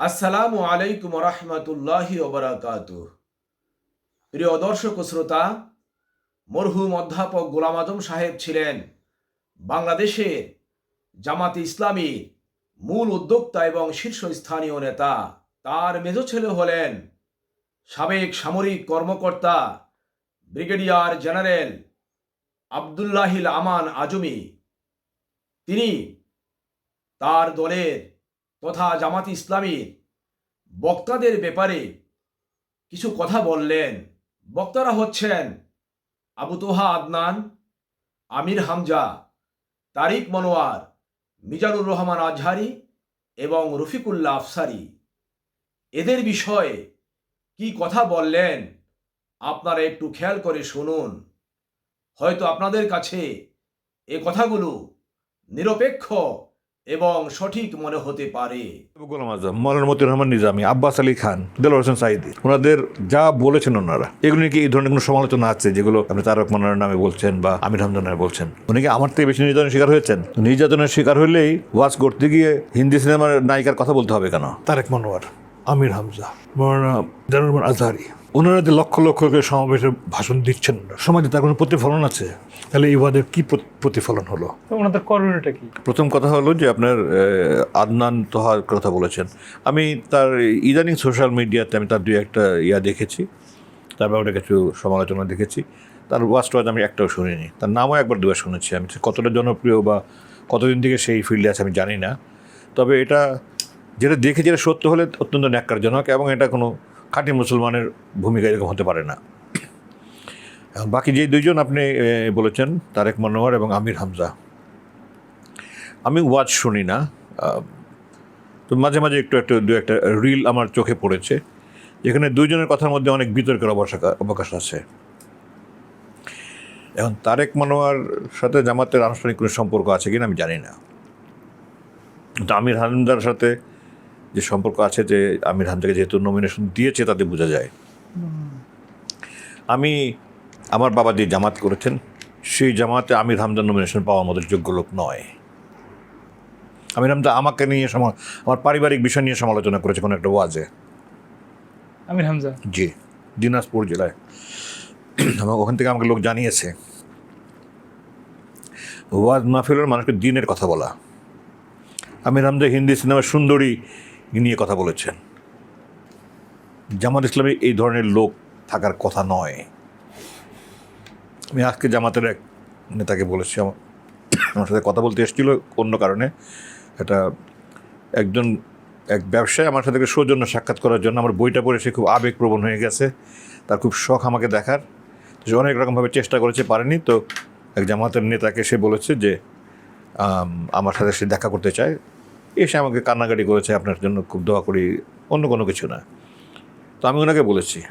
আসসালামু আলাইকুম রহমতুল্লাহি ওবরাকাত প্রিয় দর্শক শ্রোতা, মরহুম অধ্যাপক গোলাম আজম সাহেব ছিলেন বাংলাদেশের জামাতে ইসলামী মূল উদ্যোক্তা এবং শীর্ষস্থানীয় নেতা। তার মেজ ছেলে হলেন সাবেক সামরিক কর্মকর্তা ব্রিগেডিয়ার জেনারেল আবদুল্লাহিল আমান আজমি। তিনি তার দলের তথা জামাত ইসলামীর বক্তাদের ব্যাপারে কিছু কথা বললেন। বক্তারা হচ্ছেন আবু তোহা আদনান, আমির হামজা, তারিক মনোয়ার, মিজানুর রহমান আজহারি এবং রফিকুল্লাহ আফসারি। এদের বিষয়ে কি কথা বললেন আপনারা একটু খেয়াল করে শুনুন। হয়তো আপনাদের কাছে এ কথাগুলো নিরপেক্ষ এবং সঠিক মনে হতে পারে। গোলাম আজম মৌলানা মতিউর রহমান নিজামী আব্বাস আলী খান দেল হোসেন সাইদি ওনাদের যা বলেছেন ওনারা এগুলো কি এই ধরনের কোনো সমালোচনা আছে? যেগুলো আপনি তারক মান্নার নামে বলছেন বা আমির হামদার নামে বলছেন। উনি কি আমার থেকে বেশি নির্যাতনের শিকার হয়েছেন? নির্যাতনের শিকার হলেই ওয়াজ করতে গিয়ে হিন্দি সিনেমার নায়িকার কথা বলতে হবে কেন? তারেক মনোয়ার আমির হামজা মৌলানা জানুরমান আজহারি ওনারা যে লক্ষ লক্ষ করে সমাবেশে ভাষণ দিচ্ছেন সমাজে তার কোনো প্রতিফলন আছে? তাহলে এই ওয়াদের কি প্রতিফলন হলো? ওনাদের করণীয়টা কি? প্রথম কথা হলো যে আপনার আদনান তোহার কথা বলেছেন। আমি তার ইদানিং সোশ্যাল মিডিয়াতে আমি তার দুই একটা ইয়া দেখেছি তার ব্যাপারে কিছু সমালোচনা দেখেছি। তার ওয়াস্ট ওয়াজ টোয়াজ আমি একটাও শুনিনি। তার নামও একবার দুবার শুনেছি আমি। কতটা জনপ্রিয় বা কতদিন থেকে সেই ফিল্ডে আছে আমি জানি না। তবে এটা যেটা দেখে যেটা সত্য হলে অত্যন্ত ন্যাক্কারজনক এবং এটা কোনো খাঁটি মুসলমানের ভূমিকা এরকম হতে পারে না। বাকি যে দুইজন আপনি বলেছেন, তারেক মনোয়ার এবং আমির হামজা। আমি ওয়াজ শুনি না তো মাঝে মাঝে একটু একটু, দু একটা রিল আমার চোখে পড়েছে, যেখানে দুইজনের কথার মধ্যে অনেক বিতর্কের অবকাশ আছে। এখন তারেক মানোয়ার সাথে জামাতের আনুষ্ঠানিক কোনো সম্পর্ক আছে কিনা আমি জানি না। কিন্তু আমির হামদার সাথে যে সম্পর্ক আছে যে আমির হামদাকে যেহেতু নমিনেশন দিয়েছে তাতে বোঝা যায়। আমি আমার বাবা যে জামাত করেছেন সেই জামাতে আমির হামদার নমিনেশন পাওয়ার মতো যোগ্য লোক নয়। আমির হামদা আমাকে নিয়ে সমা- আমার পারিবারিক বিষয় নিয়ে সমালোচনা করেছে কোনো একটা ওয়াজে। আমির হামজা? জি দিনাজপুর জেলায়। এবং ওখান থেকে আমাকে লোক জানিয়েছে। ওয়াজ মাহফিলের মানুষকে দিনের কথা বলা। আমির হামদা হিন্দি সিনেমার সুন্দরী নিয়ে কথা বলেছেন। জামাত ইসলামী এই ধরনের লোক থাকার কথা নয়। আমি আজকে জামাতের এক নেতাকে বলেছি, আমার সাথে কথা বলতে এসেছিল অন্য কারণে। এটা একজন, এক ব্যবসায়ী আমার সাথে সৌজন্য সাক্ষাৎ করার জন্য। আমার বইটা পড়ে সে খুব আবেগপ্রবণ হয়ে গেছে। তার খুব শখ আমাকে দেখার। তো সে অনেক রকমভাবে চেষ্টা করেছে, পারেনি। তো এক জামাতের নেতাকে সে বলেছে যে আমার সাথে সে দেখা করতে চায়। এসে আমাকে কান্নাকাটি করেছে আপনার জন্য খুব দোয়া করি, অন্য কোনো কিছু না। তো আমি ওনাকে বলেছি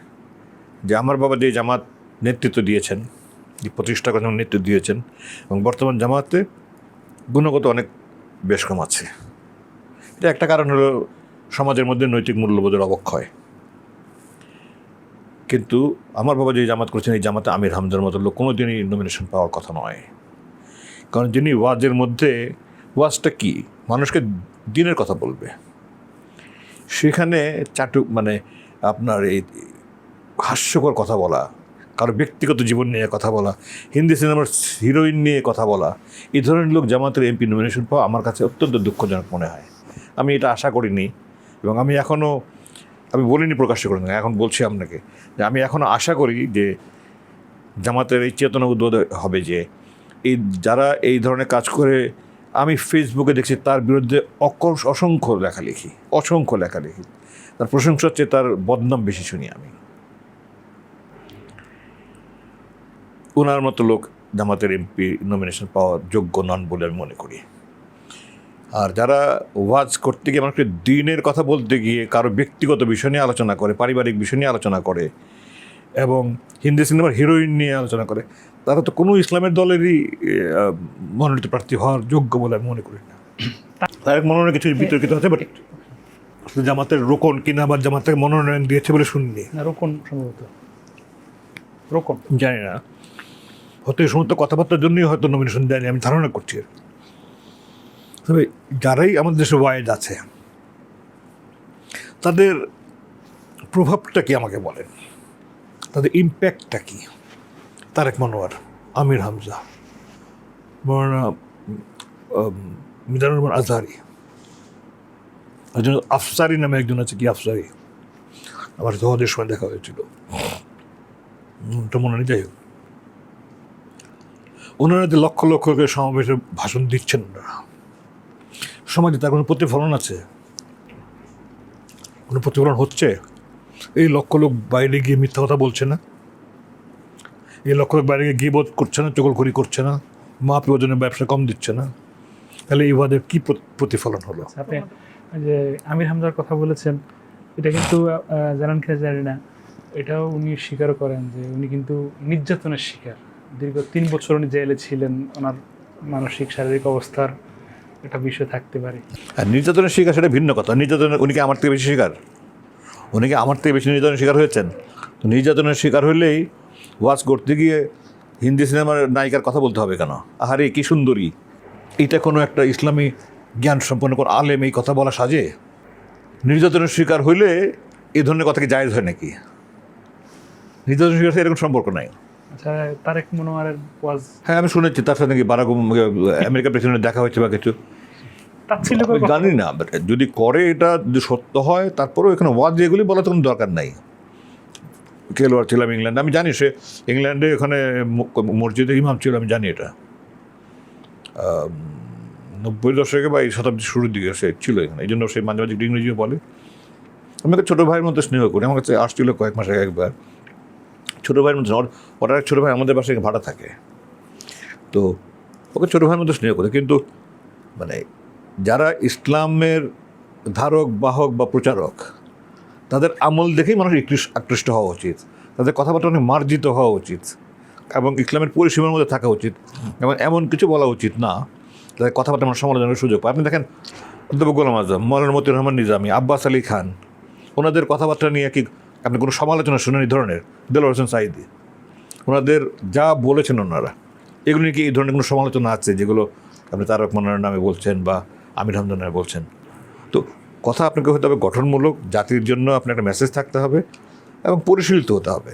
যে আমার বাবা যে জামাত নেতৃত্ব দিয়েছেন, যে প্রতিষ্ঠা করেন নেতৃত্ব দিয়েছেন, এবং বর্তমান জামাতে গুণগত অনেক বেশ কম আছে। এটা একটা কারণ হলো সমাজের মধ্যে নৈতিক মূল্যবোধের অবক্ষয়। কিন্তু আমার বাবা যে জামাত করেছেন, এই জামাতে আমির হামদার মতো লোক কোনো দিনই নমিনেশন পাওয়ার কথা নয়। কারণ যিনি ওয়াজের মধ্যে ওয়াজটা কি? মানুষকে দিনের কথা বলবে। সেখানে চাটু মানে আপনার এই হাস্যকর কথা বলা, কারও ব্যক্তিগত জীবন নিয়ে কথা বলা, হিন্দি সিনেমার হিরোইন নিয়ে কথা বলা, এই ধরনের লোক জামাতের এমপি নমিনেশন পাওয়া আমার কাছে অত্যন্ত দুঃখজনক মনে হয়। আমি এটা আশা করিনি এবং আমি এখনও আমি বলিনি প্রকাশ্য করি না এখন বলছি আপনাকে যে আমি এখনও আশা করি যে জামাতের এই চেতনা উদ্বোধ হবে যে এই, যারা এই ধরনের কাজ করে আমি ফেসবুকে দেখছি তার বিরুদ্ধে অকর্ষ অসংখ্য লেখালেখি অসংখ্য লেখালেখি। তার প্রশংসা হচ্ছে তার বদনাম বেশি শুনি আমি। ওনার মতো লোক জামাতের এমপি নমিনেশন পাওয়ার যোগ্য নন বলে আমি মনে করি। আর যারা ওয়াজ করতে গিয়ে মানুষকে দিনের কথা বলতে গিয়ে কারও ব্যক্তিগত বিষয় নিয়ে আলোচনা করে, পারিবারিক বিষয় নিয়ে আলোচনা করে এবং হিন্দি সিনেমার হিরোইন নিয়ে আলোচনা করে তারা তো কোনো ইসলামের দলেরই মনোনীত প্রার্থী হওয়ার যোগ্য বলে আমি মনে করি না। তার মনোনয়ন কিছু বিতর্কিত আছে বাট জামাতের রোকন কিনা বা জামাতের মনোনয়ন দিয়েছে বলে শুনিনি। রোকন সম্ভবত। রোকন। জানি না। হয়তো এই সমস্ত কথাবার্তার জন্যই হয়তো নমিনেশন দেয়নি আমি ধারণা করছি। তবে যারাই আমাদের দেশে ওয়াইড আছে তাদের প্রভাবটা কি আমাকে বলেন? তাদের ইম্প্যাক্টটা কি? তারেক মনোয়ার, আমির হামজা, মৌলানা মিজানুর রহমান আজহারি, একজন আফসারি নামে একজন আছে কি আফসারি? আমার সহজের সময় দেখা হয়েছিল। মনে যাই হোক। ওনারা যে লক্ষ লক্ষ করে সমাবেশে ভাষণ দিচ্ছেন ওনারা। সমাজে তার কোনো প্রতিফলন আছে? কোনো প্রতিফলন হচ্ছে? এই লক্ষ লোক বাইরে গিয়ে মিথ্যা কথা বলছে না? এই লক্ষ লোক বাইরে গিয়ে গিবোধ করছে না চকলখড়ি করছে না মা প্রিয়জনের ব্যবসা কম দিচ্ছে না? তাহলে এই ওয়াদের কী প্রতিফলন হলো? আপনি যে আমির হামজার কথা বলেছেন এটা কিন্তু জানান খেয়ে জানি না। এটাও উনি স্বীকার করেন যে উনি কিন্তু নির্যাতনের শিকার। দীর্ঘ তিন বছর উনি জেলে ছিলেন ওনার মানসিক শারীরিক অবস্থার একটা বিষয় থাকতে পারে। আর নির্যাতনের শিকার সেটা ভিন্ন কথা। নির্যাতনের উনি কি আমার থেকে বেশি শিকার? উনি কি আমার থেকে বেশি নির্যাতনের শিকার হয়েছেন? তো নির্যাতনের শিকার হলেই ওয়াজ করতে গিয়ে হিন্দি সিনেমার নায়িকার কথা বলতে হবে কেন? আহারে কি সুন্দরী। এটা কোনো একটা ইসলামী জ্ঞান সম্পন্ন কোনো আলেম এই কথা বলা সাজে? নির্যাতনের শিকার হইলে এই ধরনের কথা কি জায়েজ হয় নাকি? নির্যাতনের শিকার এরকম সম্পর্ক নাই। আচ্ছা তারেক মনোয়ারের ওয়াজ হ্যাঁ আমি শুনেছি তার সাথে নাকি বারাক আমেরিকা প্রেসিডেন্ট দেখা হয়েছে বা কিছু। তাচ্ছিল্য জানি না যদি করে এটা যদি সত্য হয় তারপরেও এখানে ওয়াজ যেগুলি বলা তো কোনো দরকার নাই। খেলোয়াড় ছিলাম ইংল্যান্ডে আমি জানি সে ইংল্যান্ডে ওখানে ম- মসজিদে ইমাম ছিল আমি জানি এটা। নব্বই দশকে বা এই শতাব্দীর শুরুর দিকে সে ছিল এখানে এই জন্য সে মাঝে মাঝে একটু ইংরেজিও বলে। আমি ওকে ছোটো ভাইয়ের মতো স্নেহ করি আমার কাছে আসছিল কয়েক মাস আগে একবার। ছোটো ভাইয়ের মতো ওর- ওর এক ছোটো ভাই আমাদের বাসায় ভাড়া থাকে। তো ওকে ছোটো ভাইয়ের মতো স্নেহ করে কিন্তু মানে যারা ইসলামের ধারক, বাহক বা প্রচারক, তাদের আমল দেখেই মানুষ আকৃষ্ট- হওয়া উচিত। তাদের কথাবার্তা অনেক মার্জিত হওয়া উচিত এবং ইসলামের পরিসীমার মধ্যে থাকা উচিত এবং এমন কিছু বলা উচিত না তাদের কথাবার্তা মানুষ সমালোচনার সুযোগ পায়। আপনি দেখেন অধ্যাপক গোলাম আজম, মৌলানা মতিউর রহমান নিজামী, আব্বাস আলী খান, ওনাদের কথাবার্তা নিয়ে কি আপনি কোনো সমালোচনা শুনেন এই ধরনের? দেলোয়ার হোসেন সাইদি ওনাদের যা বলেছেন ওনারা, এগুলো নিয়ে কি এই ধরনের কোনো সমালোচনা আছে যেগুলো আপনি তারক মনোয়ার নামে বলছেন বা আমির হামদার নামে বলছেন। তো কথা আপনাকে হতে হবে গঠনমূলক, জাতির জন্য আপনার একটা মেসেজ থাকতে হবে এবং পরিশীলিত হতে হবে।